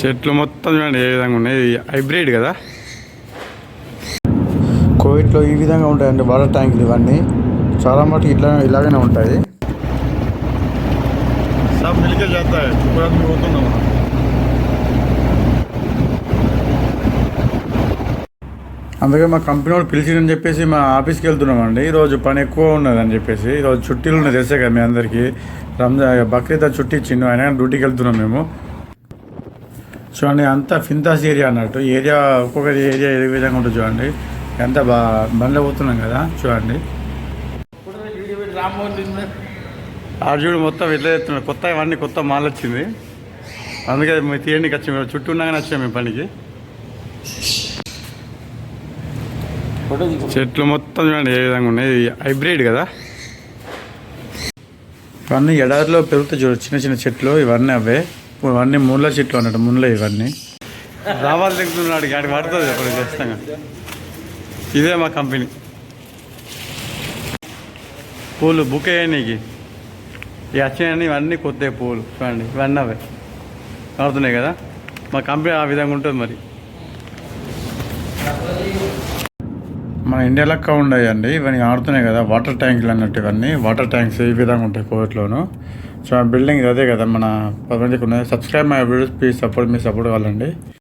చెట్లు మొత్తం చూడండి ఏ విధంగా ఉన్నాయి. హైబ్రిడ్ కదా? కోవిడ్లో ఈ విధంగా ఉంటాయండి వాటర్ ట్యాంకులు ఇవన్నీ. చాలా మటుకు ఇట్లా ఇలాగనే ఉంటాయి. అందుకే మా కంపెనీ వాళ్ళు పిలిచిందని చెప్పేసి మా ఆఫీస్కి వెళ్తున్నామండి. ఈరోజు పని ఎక్కువ ఉన్నదని చెప్పేసి ఈరోజు చుట్టీలు ఉన్నాయి తెలిసే కదా మీ అందరికీ? రంజా బక్రీద్ చుట్టి ఇచ్చిండు ఆయన డ్యూటీకి వెళ్తున్నాం మేము. చూడండి అంతా ఫింతాస్ ఏరియా అన్నట్టు. ఏరియా ఒక్కొక్క ఏరియా ఏ విధంగా ఉంటుంది చూడండి. ఎంత బా బండ్లు పోతున్నాం కదా చూడండి. అర్జునుడు మొత్తం ఇట్లా చేస్తున్నాడు. కొత్త ఇవన్నీ కొత్త మాల్ వచ్చింది. అందుకే మేము తీయండికి వచ్చాము మేము చుట్టూ ఉన్నాగానే వచ్చాము మేము పనికి. చెట్లు మొత్తం చూడండి ఏ విధంగా ఉన్నాయి. హైబ్రిడ్ కదా. ఇవన్నీ ఎడారిలో పెరుగుతాయి చూడు చిన్న చిన్న చెట్లు ఇవన్నీ అవే. అన్నీ ముళ్ళ చెట్లు అన్నట్టు ముళ్ళ ఇవన్నీ. రావాలి తింటున్నాడు ఆడికి పడుతుంది అప్పుడు ఖచ్చితంగా. ఇదే మా కంపెనీ. పూలు బుక్ అయ్యాయి ఈ వచ్చాయని ఇవన్నీ కొత్త పూలు చూడండి ఇవన్నీ అవే. కడుతున్నాయి కదా? మా కంపెనీ ఆ విధంగా ఉంటుంది మరి. మన ఇండియా లెక్క ఉన్నాయండి ఇవన్నీ ఆడుతున్నాయి కదా వాటర్ ట్యాంకులు అన్నట్టు ఇవన్నీ వాటర్ ట్యాంక్స్ ఈ విధంగా ఉంటాయి కోవిడ్లోను సో ఆ బిల్డింగ్ అదే కదా మన ప్రపంచకు ఉన్నాయి subscribe my videos please support me support కావాలండి.